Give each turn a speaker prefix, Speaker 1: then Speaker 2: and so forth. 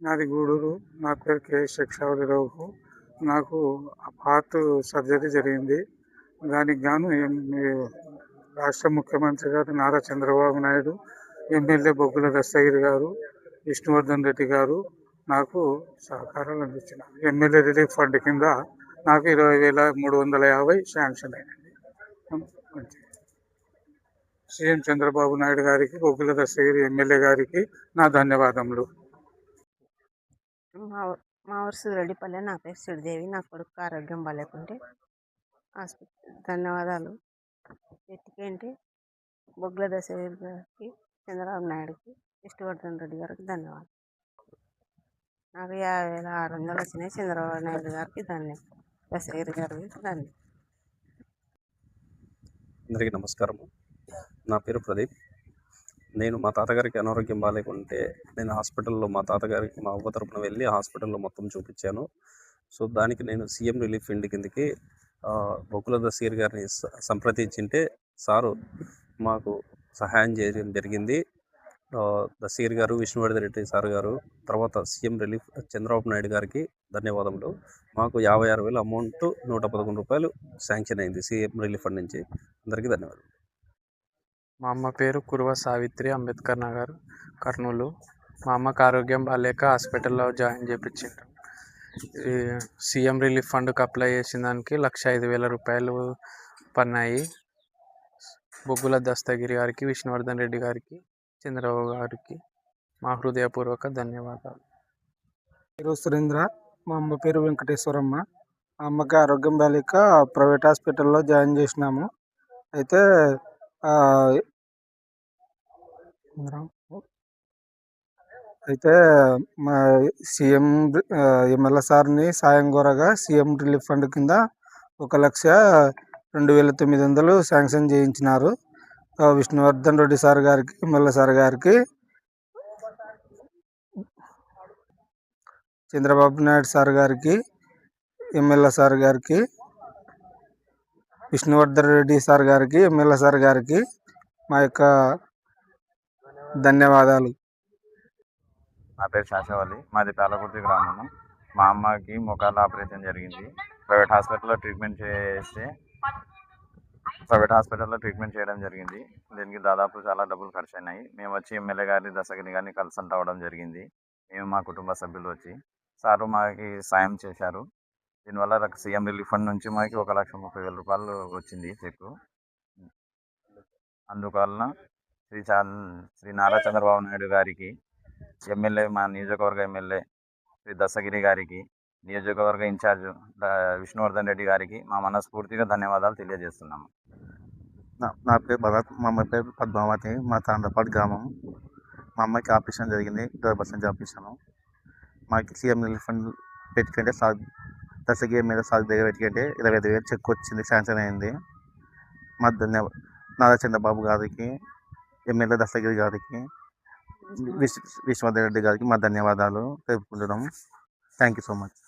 Speaker 1: నాది గూడూరు. నా పేరు కే. శిక్షావళిరావు నాకు హార్ట్ సర్జరీ జరిగింది. దానికి గాను రాష్ట్ర ముఖ్యమంత్రి గారు నారా చంద్రబాబు నాయుడు ఎమ్మెల్యే బొగ్గుల దస్తగిరి గారు విష్ణువర్ధన్ రెడ్డి గారు నాకు సహకారాలు అందించినారు. ఎమ్మెల్యే రిలీఫ్ ఫండ్ కింద నాకు ఇరవై వేల మూడు వందల యాభై శాంక్షన్ అయినది. సీఎం చంద్రబాబు నాయుడు గారికి బొగ్గుల దస్తగిరి ఎమ్మెల్యే గారికి నా ధన్యవాదములు.
Speaker 2: మా మా ఊరు సూరడిపల్లె నా పేరు శ్రీదేవి నా కొడుకు ఆరోగ్యం బాగాలేకుంటే హాస్పిటల్ ధన్యవాదాలు. ఎత్తికేంటి బొగ్గుల దశవీర్ గారికి చంద్రబాబు నాయుడుకి విష్ణువర్ధన్ రెడ్డి గారికి ధన్యవాదాలు. నాకు యాభై వేల ఆరు వందలు వచ్చినాయి చంద్రబాబు నాయుడు గారికి ధన్యవాదాలు దశవీర్ గారికి ధన్యవాదాలు
Speaker 3: అందరికీ నమస్కారం నా పేరు ప్రదీప్. నేను మా తాతగారికి అనారోగ్యం బాగాలేకుంటే నేను హాస్పిటల్లో మా తాతగారికి మా అవ్వ తరపున వెళ్ళి హాస్పిటల్లో మొత్తం చూపించాను. సో దానికి నేను సీఎం రిలీఫ్ ఫండ్ కిందకి బొక్కుల దసీర్ గారిని సంప్రదించింటే సారు మాకు సహాయం చేయడం జరిగింది. దసీర్ గారు విష్ణువర్ధన్ రెడ్డి సార్ గారు తర్వాత సీఎం రిలీఫ్ చంద్రబాబు నాయుడు గారికి ధన్యవాదములు. మాకు యాభై ఆరు వేల అమౌంట్ నూట పదకొండు రూపాయలు శాంక్షన్ అయింది సీఎం రిలీఫ్ ఫండ్ నుంచి. అందరికీ ధన్యవాదాలు
Speaker 4: మా అమ్మ పేరు కురువ సావిత్రి అంబేద్కర్ నగర్ కర్నూలు. మా అమ్మకు ఆరోగ్యం బాగాలేక హాస్పిటల్లో జాయిన్ చేయించిండ్రు ఈ సీఎం రిలీఫ్ ఫండ్కి అప్లై చేసిన దానికి లక్ష ఐదు వేల రూపాయలు పన్నాయి. బొగ్గుల దస్తగిరి గారికి విష్ణువర్ధన్ రెడ్డి గారికి చంద్రబాబు గారికి మా హృదయపూర్వక ధన్యవాదాలు.
Speaker 5: పేరు సురేంద్ర మా అమ్మ పేరు వెంకటేశ్వరమ్మ. మా అమ్మకి ఆరోగ్యం బాగాలేక ప్రైవేట్ హాస్పిటల్లో జాయిన్ చేసినాము. అయితే అయితే మా సీఎం ఎమ్మెల్యే సార్ని సాయం కోరగా సీఎం రిలీఫ్ ఫండ్ కింద ఒక లక్ష రెండు వేల తొమ్మిది వందలు శాంక్షన్ చేయించినారు. విష్ణువర్ధన్ రెడ్డి సార్ గారికి ఎమ్మెల్యే సార్ గారికి చంద్రబాబు నాయుడు సార్ గారికి ఎమ్మెల్యే సార్ గారికి విష్ణువర్ధన్ రెడ్డి సార్ గారికి ఎమ్మెల్యే సార్ గారికి మా యొక్క ధన్యవాదాలు.
Speaker 6: నా పేరు శాసవల్లి మాది పాలకుర్తి గ్రామము మా అమ్మకి ముఖాల ఆపరేషన్ జరిగింది. ప్రైవేట్ హాస్పిటల్లో ట్రీట్మెంట్ చేస్తే ప్రైవేట్ హాస్పిటల్లో ట్రీట్మెంట్ చేయడం జరిగింది. దీనికి దాదాపు చాలా డబ్బులు ఖర్చు అయినాయి. మేము వచ్చి ఎమ్మెల్యే గారి దశగిరి గారిని కన్సల్ట్ అవ్వడం జరిగింది. మేము మా కుటుంబ సభ్యులు వచ్చి సారు మాకి సాయం చేశారు. దీనివల్ల సీఎం రిలీఫ్ ఫండ్ నుంచి మాకు ఒక లక్ష ముప్పై వేల రూపాయలు వచ్చింది చెక్ అందువలన శ్రీ చా శ్రీ నారా చంద్రబాబు నాయుడు గారికి ఎమ్మెల్యే మా నియోజకవర్గ ఎమ్మెల్యే శ్రీ దశగిరి గారికి నియోజకవర్గ ఇన్ఛార్జ్ విష్ణువర్ధన్ రెడ్డి గారికి మా మనస్ఫూర్తిగా ధన్యవాదాలు తెలియజేస్తున్నాము.
Speaker 7: నా నా పేరు భరత్ మా అమ్మ పేరు పద్మావతి మా తాండ్రపాడు గ్రామం. మా అమ్మకి ఆపరేషన్ జరిగింది గర్భసంచి ఆపరేషన్. మాకు సీఎం రిలీఫ్ ఫండ్ పెట్టుకుంటే సార్ దశగిరి మీద సార్ దగ్గర పెట్టుకుంటే ఇరవై ఐదు వేలు చెక్ వచ్చింది శాంక్షన్ అయింది. మా ధన్యవా నారా చంద్రబాబు గారికి ఎమ్మెల్యే దశగిరి గారికి విశ్వ విశ్వనాథ్ రెడ్డి గారికి మా ధన్యవాదాలు తెలుపుకుంటున్నాం. Thank you so much